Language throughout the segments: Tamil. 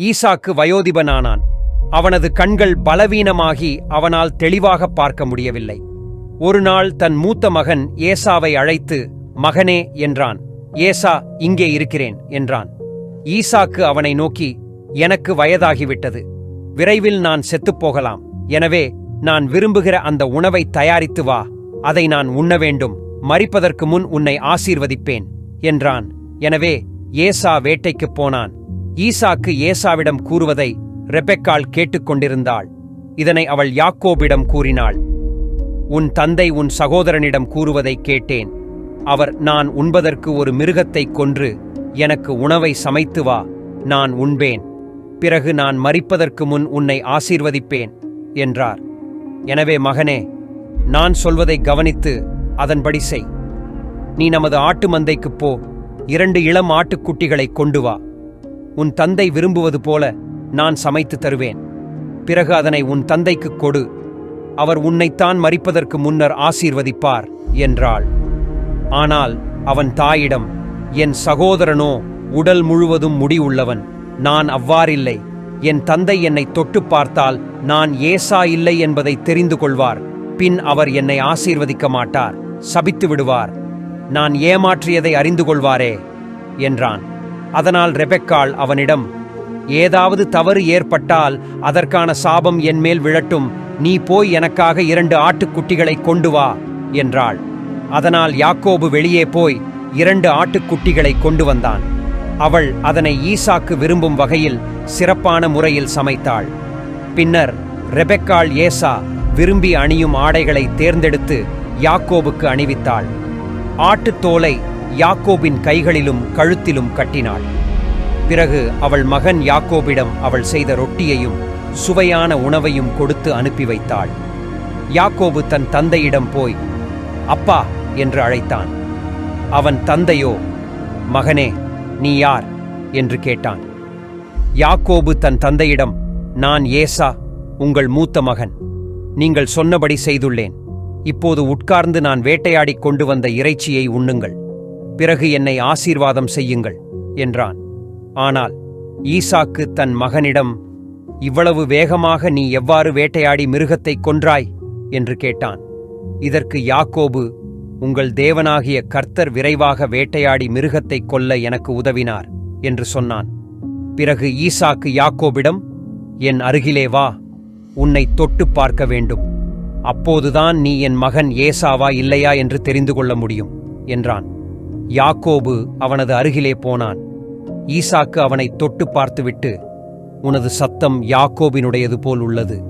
ஈசாக்கு வயோதிபனானான். அவனது கண்கள் பலவீனமாகி அவனால் தெளிவாக பார்க்க முடியவில்லை. ஒரு நாள் தன் மூத்த மகன் ஏசாவை அழைத்து மகனே என்றான். ஏசா இங்கே இருக்கிறேன் என்றான். ஈசாக்கு அவனை நோக்கி எனக்கு வயதாகிவிட்டது. விரைவில் நான் செத்துப் போகலாம் எனவே நான் விரும்புகிற அந்த உணவை தயாரித்து வா. அதை நான் உண்ண வேண்டும். மறிப்பதற்கு முன் உன்னை ஆசீர்வதிப்பேன் என்றான். எனவே ஏசா வேட்டைக்குப் போனான். ஈசாக்கு ஏசாவிடம் கூறுவதை ரெபெக்காள் கேட்டுக்கொண்டிருந்தாள். இதனை அவள் யாக்கோபிடம் கூறினாள். உன் தந்தை உன் சகோதரனிடம் கூறுவதை கேட்டேன். அவர் நான் உண்பதற்கு ஒரு மிருகத்தை கொன்று எனக்கு உணவை சமைத்து வா நான் உண்பேன். பிறகு நான் மறிப்பதற்கு முன் உன்னை ஆசீர்வதிப்பேன் என்றார். எனவே மகனே நான் சொல்வதை கவனித்து அதன்படி செய். நீ நமது ஆட்டு மந்தைக்குப் போ. இரண்டு இளம் ஆட்டுக்குட்டிகளை கொண்டு வா. உன் தந்தை விரும்புவது போல நான் சமைத்து தருவேன். பிறகு அதனை உன் தந்தைக்குக் கொடு. அவர் உன்னைத்தான் மறிப்பதற்கு முன்னர் ஆசீர்வதிப்பார் என்றாள். ஆனால் அவன் தாயிடம் என் சகோதரனோ உடல் முழுவதும் முடி உள்ளவன். நான் அவ்வாறில்லை. என் தந்தை என்னை தொட்டுப் பார்த்தால் நான் ஏசா இல்லை என்பதை தெரிந்து கொள்வார். பின் அவர் என்னை ஆசீர்வதிக்க மாட்டார். சபித்து விடுவார். நான் ஏமாற்றியதை அறிந்து கொள்வாரே என்றான். அதனால் ரெபெக்காள் அவனிடம் ஏதாவது தவறு ஏற்பட்டால் அதற்கான சாபம் என் மேல் விழட்டும் நீ போய் எனக்காக இரண்டு ஆட்டுக்குட்டிகளை கொண்டு வா என்றாள். அதனால் யாக்கோபு வெளியே போய் இரண்டு ஆட்டுக்குட்டிகளை கொண்டு வந்தான். அவள் அதனை ஈசாக்கு விரும்பும் வகையில் சிறப்பான முறையில் சமைத்தாள். பின்னர் ரெபெக்காள் ஏசா விரும்பி அணியும் ஆடைகளை தேர்ந்தெடுத்து யாக்கோபுக்கு அணிவித்தாள். ஆட்டுத் தோலை யாக்கோபின் கைகளிலும் கழுத்திலும் கட்டினாள். பிறகு அவள் மகன் யாக்கோபிடம் அவள் செய்த ரொட்டியையும் சுவையான உணவையும் கொடுத்து அனுப்பி வைத்தாள். யாக்கோபு தன் தந்தையிடம் போய் அப்பா என்று அழைத்தான். அவன் தந்தையோ மகனே நீ யார்? என்று கேட்டான். யாக்கோபு தன் தந்தையிடம் நான் ஏசா உங்கள் மூத்த மகன். நீங்கள் சொன்னபடி செய்துள்ளேன். இப்போது உட்கார்ந்து நான் வேட்டையாடிக் கொண்டு வந்த இறைச்சியை உண்ணுங்கள். பிறகு என்னை ஆசீர்வாதம் செய்யுங்கள் என்றான். ஆனால் ஈசாக்கு தன் மகனிடம் இவ்வளவு வேகமாக நீ எவ்வாறு வேட்டையாடி மிருகத்தை கொன்றாய்? என்று கேட்டான். இதற்கு யாக்கோபு உங்கள் தேவனாகிய கர்த்தர் விரைவாக வேட்டையாடி மிருகத்தை கொல்ல எனக்கு உதவினார் என்று சொன்னான். பிறகு ஈசாக்கு யாக்கோபிடம் என் அருகிலே வா உன்னை தொட்டு பார்க்க வேண்டும். அப்போதுதான் நீ என் மகன் ஏசாவா இல்லையா என்று தெரிந்து கொள்ள முடியும் என்றான். யாக்கோபு அவனது அருகிலே போனான். ஈசாக்கு அவனை தொட்டு பார்த்துவிட்டு உனது சத்தம் யாக்கோபினுடையது போல் உள்ளது.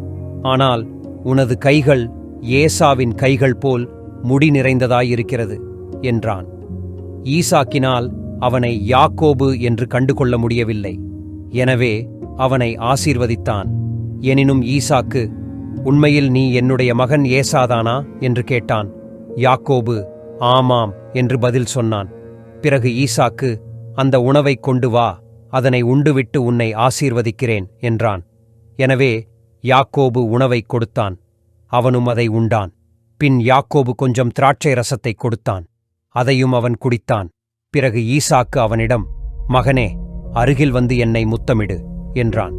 ஆனால் உனது கைகள் ஏசாவின் கைகள் போல் முடி நிறைந்ததாயிருக்கிறது என்றான். ஈசாக்கினால் அவனை யாக்கோபு என்று கண்டுகொள்ள முடியவில்லை. எனவே அவனை ஆசீர்வதித்தான். எனினும் ஈசாக்கு உண்மையில் நீ என்னுடைய மகன் ஏசாதானா? என்று கேட்டான். யாக்கோபு ஆமாம் என்று பதில் சொன்னான். பிறகு ஈசாக்கு அந்த உணவைக் கொண்டு வா அதனை உண்டுவிட்டு உன்னை ஆசீர்வதிக்கிறேன் என்றான். எனவே யாக்கோபு உணவைக் கொடுத்தான். அவனும் அதை உண்டான். பின் யாக்கோபு கொஞ்சம் திராட்சை ரசத்தைக் கொடுத்தான். அதையும் அவன் குடித்தான். பிறகு ஈசாக்கு அவனிடம் மகனே அருகில் வந்து என்னை முத்தமிடு என்றான்.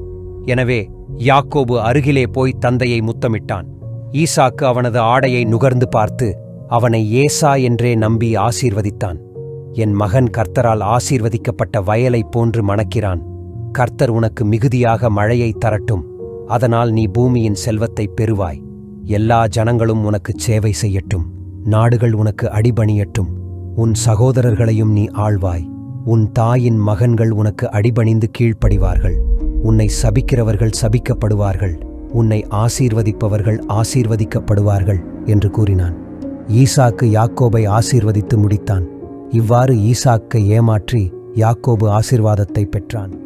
எனவே யாக்கோபு அருகிலே போய் தந்தையை முத்தமிட்டான். ஈசாக்கு அவனது ஆடையை நுகர்ந்து பார்த்து அவனை ஏசா என்றே நம்பி ஆசீர்வதித்தான். என் மகன் கர்த்தரால் ஆசீர்வதிக்கப்பட்ட வயலைப் போன்று மணக்கிறான். கர்த்தர் உனக்கு மிகுதியாக மழையை தரட்டும். அதனால் நீ பூமியின் செல்வத்தைப் பெறுவாய். எல்லா ஜனங்களும் உனக்குச் சேவை செய்யட்டும். நாடுகள் உனக்கு அடிபணியட்டும். உன் சகோதரர்களையும் நீ ஆழ்வாய் உன் தாயின் மகன்கள் உனக்கு அடிபணிந்து கீழ்ப்படிவார்கள். உன்னை சபிக்கிறவர்கள் சபிக்கப்படுவார்கள். உன்னை ஆசீர்வதிப்பவர்கள் ஆசீர்வதிக்கப்படுவார்கள் என்று கூறினான். ஈசாக்கு யாக்கோபை ஆசீர்வதித்து முடித்தான். இவ்வாறு ஈசாக்கை ஏமாற்றி யாக்கோபு ஆசிர்வாதத்தை பெற்றான்.